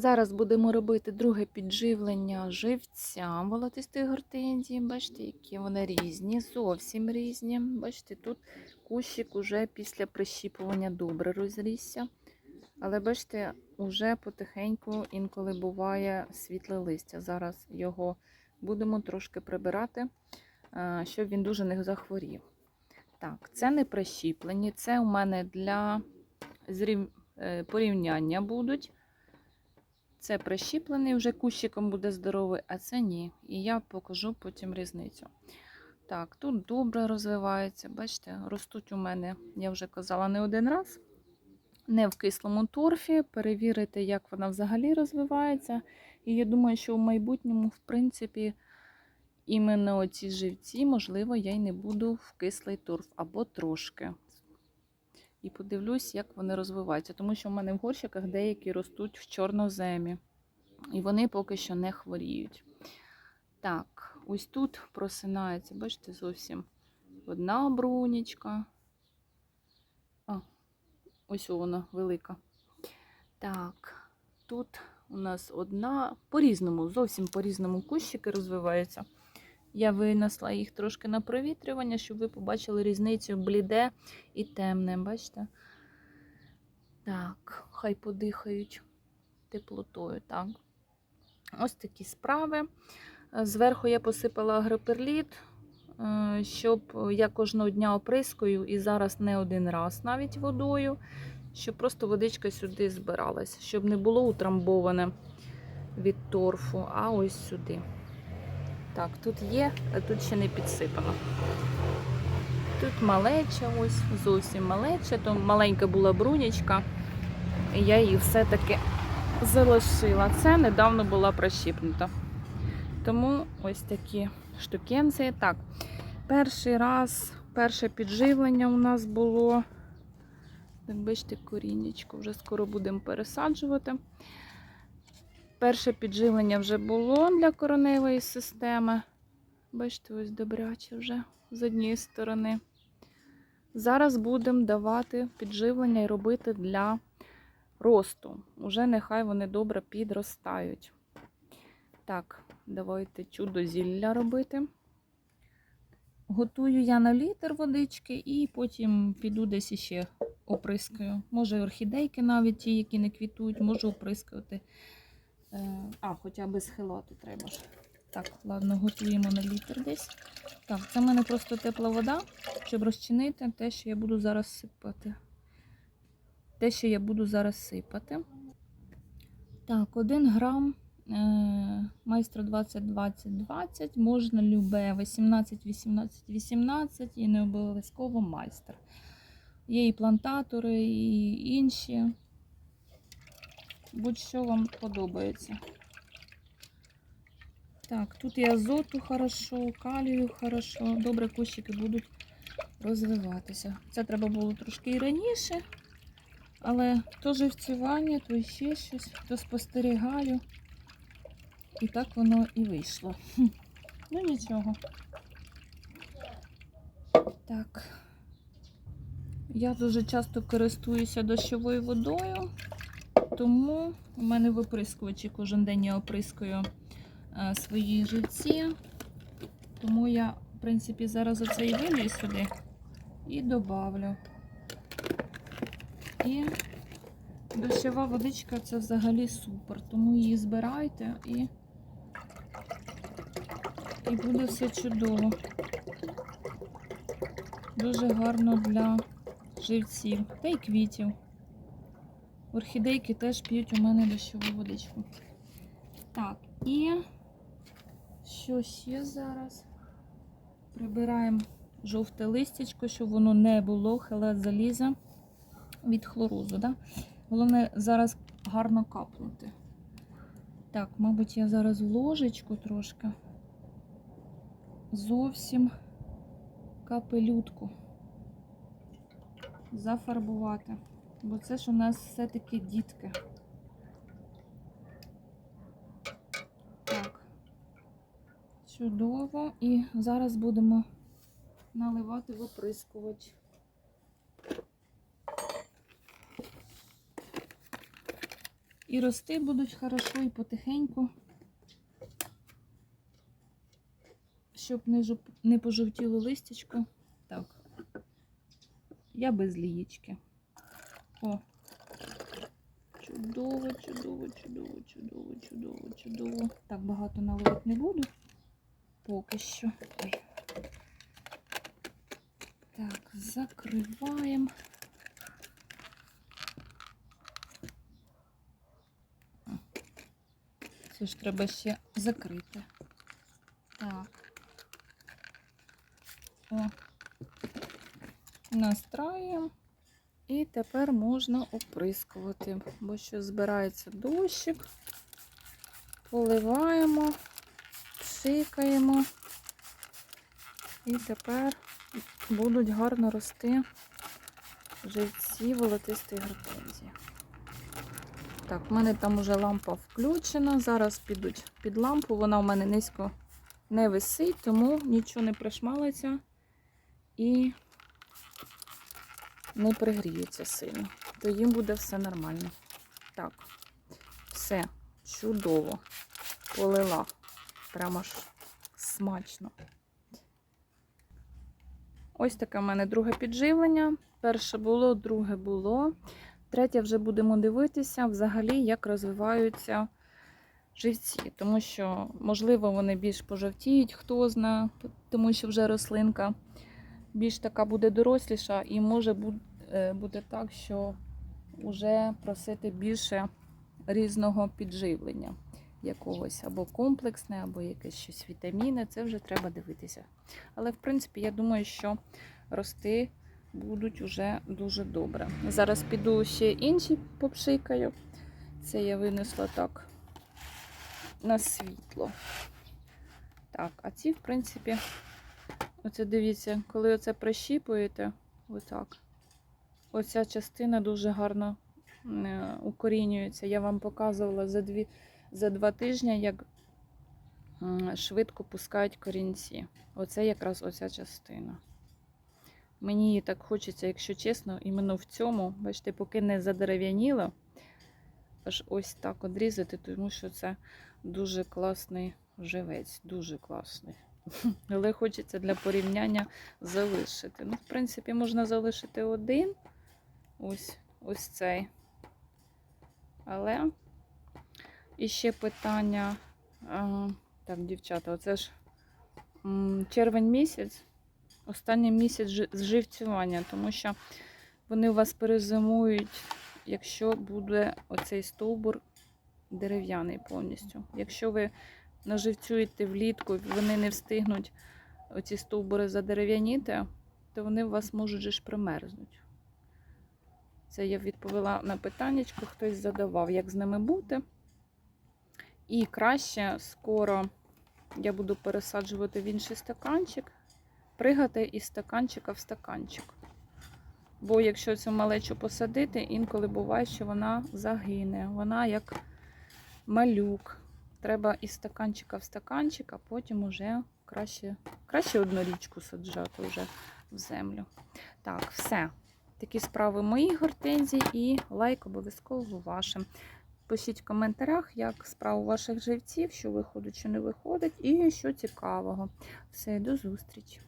зараз будемо робити друге підживлення живцям волотистої гортензії. Бачите, які вони різні, зовсім різні. Бачите, тут кущик уже після прищіпування добре розрісся. Але бачите, уже потихеньку інколи буває світле листя. Зараз його будемо трошки прибирати, е, щоб він дуже не захворів. Так, це не прищіплені, це у мене для е, порівняння будуть. Це прищіплений, вже кущиком буде здоровий, а це ні. І я покажу потім різницю. Так, тут добре розвивається. Бачите, ростуть у мене, я вже казала не один раз. Не в кислому торфі. Перевірити, як вона взагалі розвивається. І я думаю, що в майбутньому, в принципі, іменно оці живці, можливо, я й не буду в кислий торф або трошки. І подивлюсь, як вони розвиваються. Тому що в мене в горщиках деякі ростуть в чорноземі. І вони поки що не хворіють. Так, ось тут просинається, бачите, зовсім одна брунічка. А, ось вона велика. Так, тут у нас одна по-різному, зовсім по-різному кущики розвиваються. Я винесла їх трошки на провітрювання, щоб ви побачили різницю бліде і темне. Бачите? Так, хай подихають теплотою. Так. Ось такі справи. Зверху я посипала агроперліт, е, щоб я кожного дня оприскую і зараз не один раз навіть водою, щоб просто водичка сюди збиралась, щоб не було утрамбоване від торфу, а ось сюди. Так, тут є, а тут ще не підсипано. Тут малеча, ось зовсім малеча, то маленька була брунячка, і я її все-таки залишила. Це недавно була прищіпнута. Тому ось такі штукенці. Так, перший раз, перше підживлення у нас було. Так, бачите, коріннячко, вже скоро будемо пересаджувати. Перше підживлення вже було для кореневої системи. Бачите, ось добряче вже з однієї сторони. Зараз будемо давати підживлення і робити для росту. Уже нехай вони добре підростають. Так, давайте чудо зілля робити. Готую я на літр водички і потім піду десь іще оприскаю. Може, орхідейки навіть ті, які не квітують, можу оприскувати. Е, А, хоча без хилату треба. Так, ладно, готуємо на літр десь. Так, це в мене просто тепла вода, щоб розчинити те, що я буду зараз сипати. Те, що я буду зараз сипати. Так, 1 грам е, майстра 20, 20, 20, можна любе 18, 18, 18 і не обов'язково майстер. Є і плантатори, і інші. Будь-що вам подобається. Так, тут і азоту хорошо, калію хорошо. Добре кущики будуть розвиватися. Це треба було трошки і раніше, але то живцювання, то ще щось, то спостерігаю. І так воно і вийшло. Ну нічого. Так. Я дуже часто користуюся дощовою водою, тому у мене виприскувачі кожен день я оприскую е, свої живці. Тому я, в принципі, зараз оце і вилью сюди і добавлю. І дощова водичка це взагалі супер, тому її збирайте і, і буде все чудово. Дуже гарно для живців та й квітів. Орхідейки теж п'ють у мене дощову водичку. Так, і що ще зараз? Прибираємо жовте листячко, щоб воно не було хелат заліза від хлорозу. Да? Головне зараз гарно капнути. Так, мабуть, я зараз ложечку трошки зовсім капелютку зафарбувати. Бо це ж у нас все-таки дітки. Так, чудово. І зараз будемо наливати в оприскувач. І рости будуть хорошо і потихеньку, щоб не, не пожовтіло листячко. Так. Я без лієчки. О. Чудово, чудово, чудово, чудово, чудово, чудово. Так багато наливати не буду. Поки що. Ой. Так, закриваємо. Це ж треба ще закрити. Так. О. Настраюємо. І тепер можна оприскувати, бо що збирається дощик. Поливаємо, пшикаємо. І тепер будуть гарно рости живці волотистої гортензії. Так, в мене там уже лампа включена. Зараз підуть під лампу. Вона у мене низько не висить, тому нічого не пришмалиться і не пригріється сильно. То їм буде все нормально. Так, все чудово. Полила. Прямо ж смачно. Ось таке в мене друге підживлення. Перше було, друге було. Третє вже будемо дивитися взагалі, як розвиваються живці. Тому що, можливо, вони більш пожовтіють, хто знає, тому що вже рослинка більш така буде доросліша, і може е, так, що вже просити більше різного підживлення якогось, або комплексне, або якесь щось вітаміни. Це вже треба дивитися. Але, в принципі, я думаю, що рости будуть уже дуже добре. Зараз піду ще інші попшикаю. Це я винесла так на світло. Так, а ці, в принципі, оце дивіться, коли оце прищіпуєте, отак. Оця частина дуже гарно е, укорінюється. Я вам показувала за, дві, за два тижні, як швидко пускають корінці. Оце якраз оця частина. Мені її так хочеться, якщо чесно, іменно в цьому, бачите, поки не задерев'яніло, аж ось так одрізати, тому що це дуже класний живець, дуже класний. Але хочеться для порівняння залишити. Ну, в принципі, можна залишити один. Ось, ось цей. Але і ще питання. Так, дівчата, оце ж червень місяць, останній місяць жи- зживцювання, тому що вони у вас перезимують, якщо буде оцей стовбур дерев'яний повністю. Якщо ви наживцюєте влітку, вони не встигнуть оці стовбури задерев'яніти, то вони у вас можуть ж примерзнуть. Це я відповіла на питання, хтось задавав, як з ними бути. І краще скоро я буду пересаджувати в інший стаканчик, пригати із стаканчика в стаканчик. Бо якщо цю малечу посадити, інколи буває, що вона загине. Вона як малюк. Треба із стаканчика в стаканчик, а потім уже краще, краще одну річку саджати вже в землю. Так, все. Такі справи мої гортензії і лайк обов'язково вашим. Пишіть в коментарях, як справа ваших живців, що виходить, що не виходить, і що цікавого. Все, до зустрічі!